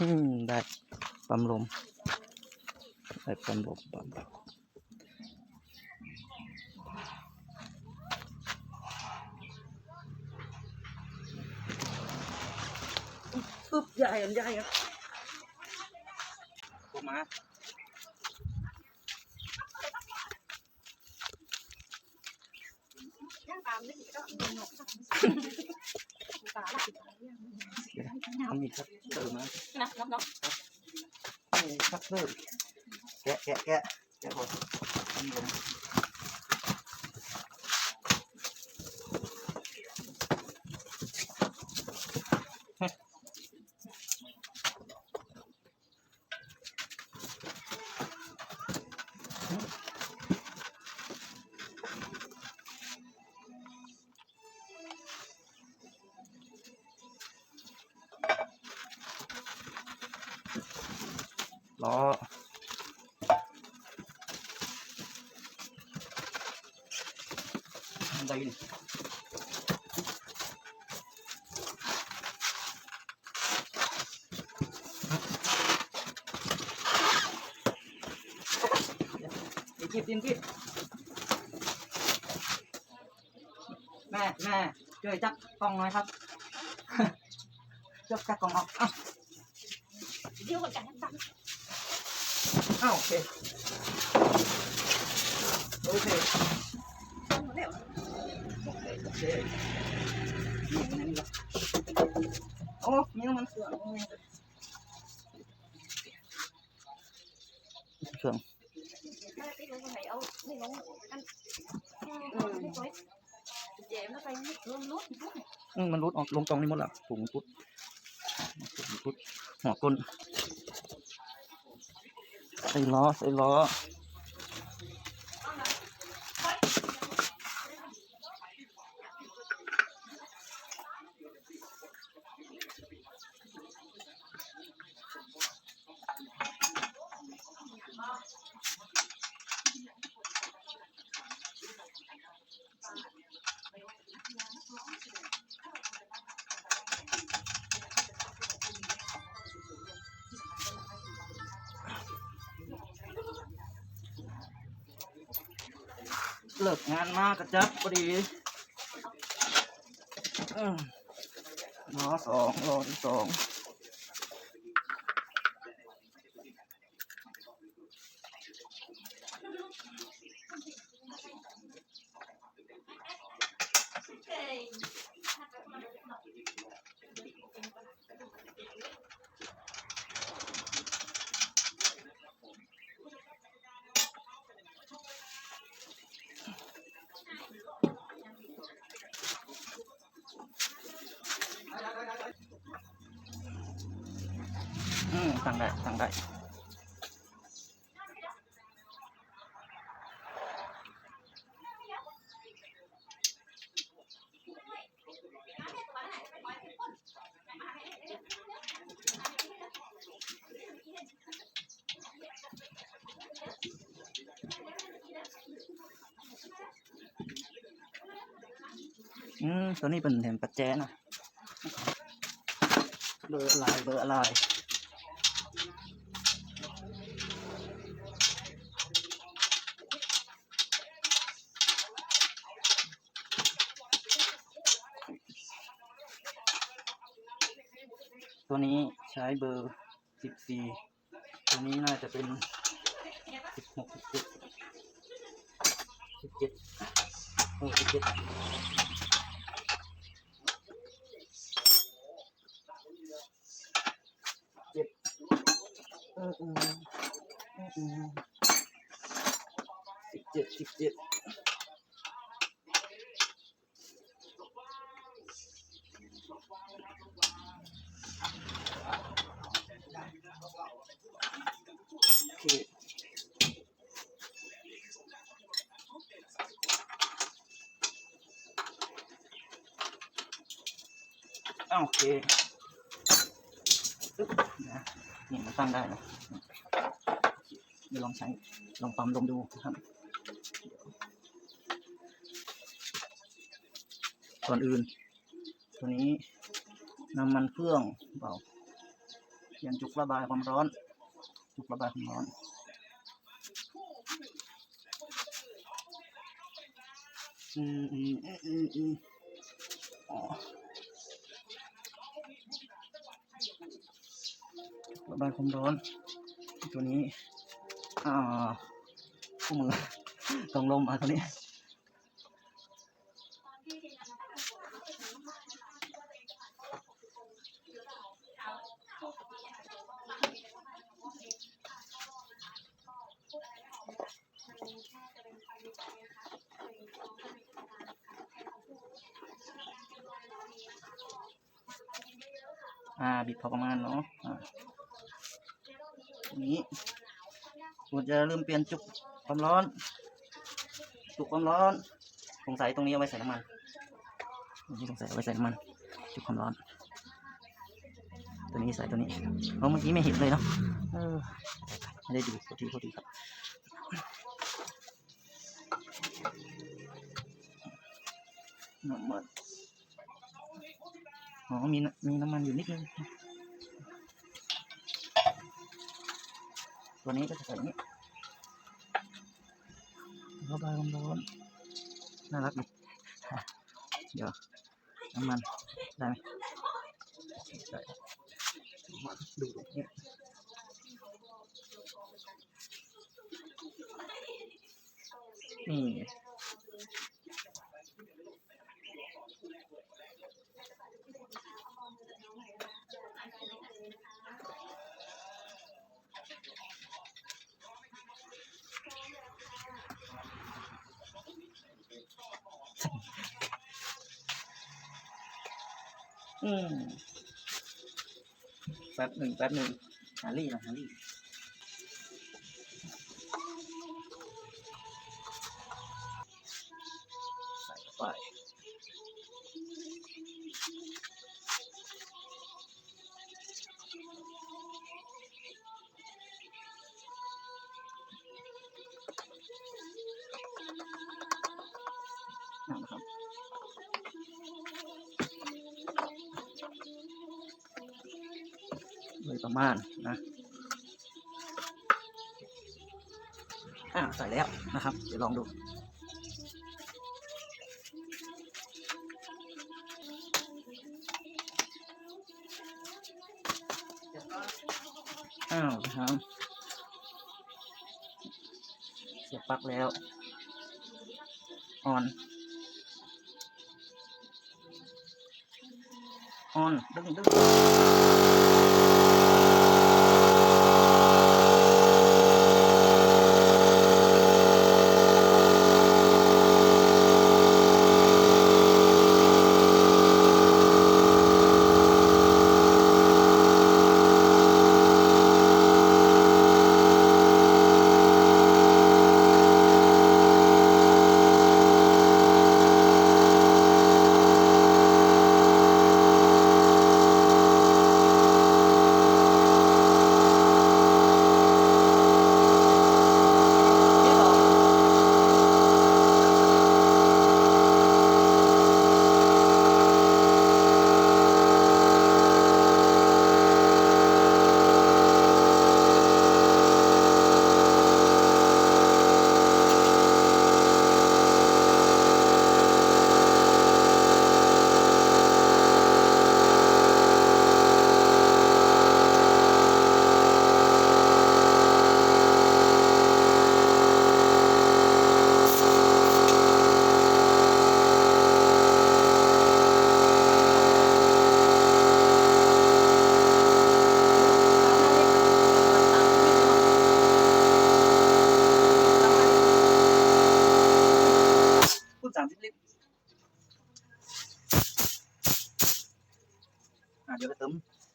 อืมได้ปั๊มลมได้ปั๊มลมปั๊มลมปึ๊บใหญ่อันใหญ่อะผมมายังตามไม่ก็หนกตาละ อันนี้ครับเติมมานะน้องน้องนี่ครับเติมแกะแกะแกะแกะก่อนปั๊มลมล้อ ได้ยินดีกิบดีกิบแม่แม่ช่วยจับกล่อ โอเคโอเคนี่มันนี่ละโอ้มีน้ำมันเครื่องเครื่องไม่ได้ลงไหนมันเจ็บแล้วไปลงลุกลุกอืมมันรุดออกลงตรงนี้หมดละถุงพุดถุงพุดหัวก้นใส่ล้อใส่ล้อ เลิกงานมากกระจับพอดีรอสองรอที่สอง อืมสั่งได้สั่งได้อืมตัวนี้เป็นแถมปัจแจนะเบอร์อะไรเบอร์อะ ตัวนี้ใช้เบอร์สิบสี่ตัวนี้น่าจะเป็นสิบหกสิบเจ็ดสิบเจ็ดโอ้สิบเจ็ดเจ็ดเออเออเออสิบเจ็ดสิบเจ็ดโอเคอ้าว โอเคนะนี่มันตั้งได้นะเดี๋ยวลองใช้ลองปั๊มลมดูครับก่อนอื่น ตัวนี้น้ำมันเครื่องเบาเปลี่ยนจุกระบายความร้อน จุกระบายความร้อนอืมอืมอืมอืมอืมอ๋ ระบายความร้อน ตัวนี้อ่าคู่มือตรงลมอะตัวนี้อ่า บิดพอประมาณเนาะ นี้ผมจะเริ่มเปลี่ยนจุกความร้อน จุกความร้อนสงสัยตรงนี้เอาไว้ใส่น้ำมันตรงนี้สงสัยเอาไว้ใส่น้ำมัน จุกความร้อน ตัวนี้ใส่ตัวนี้เพราะเมื่อกี้ไม่เห็นเลยเนาะไม่ได้ดูโทษทีโทษทีครับน้ำมันอ๋อมีมีน้ำมันอยู่นิดนึง ตัวนี้ก็จะใส่นี้เข้าไปร้อนน่ารักดีเดี๋ยวน้ำมันได้ไหมใส่มาดูตรงนี้นี่ อืมแป๊บหนึ่งแป๊บหนึ่งหาลี่นะหาลี่ใส่เข้าไป โดยประมาณนะอ่าใส่แล้วนะครับ เดี๋ยวลองดูอ้าวครับเสียบปลั๊กแล้วออนออนดึงดึง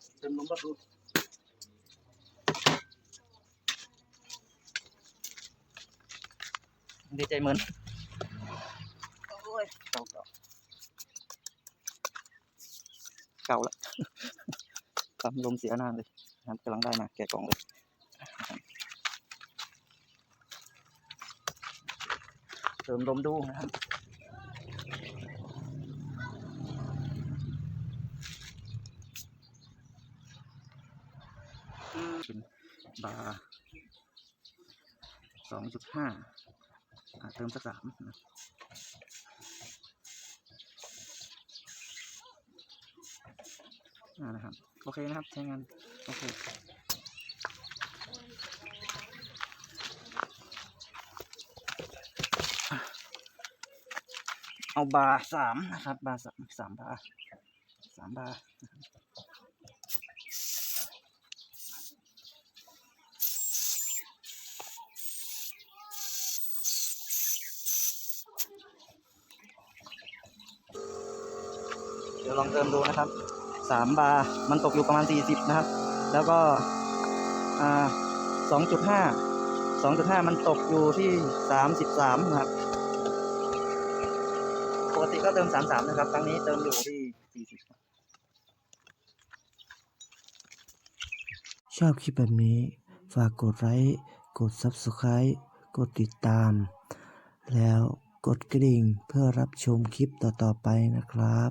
เติมเติมลมรอบดูดีใจเหมือนโอ้ยเก่าเก่าเก่าละทำลมเสียนานเลยนะครับกำลังได้มาแกะกล่องเลยเติมลมดูนะครับ เป็นบาร์สองจุดห้าเติมสักสามนะนะครับ โอเคนะครับ ใช้งาน โอเคเอาบาร์สามนะครับ บาร์สามสามบาร์สามบาร์ ลองเติมดูนะครับสามบาร์มันตกอยู่ประมาณสี่สิบนะครับ แล้วก็สองจุดห้าสองจุดห้ามันตกอยู่ที่สามสิบสามนะครับ ปกติก็เติม33นะครับ ครั้งนี้เติมอยู่ที่40ชอบคลิปแบบนี้ ฝากกดไลค์ กด Subscribe กดติดตาม แล้วกดกระดิ่งเพื่อรับชมคลิปต่อๆไปนะครับ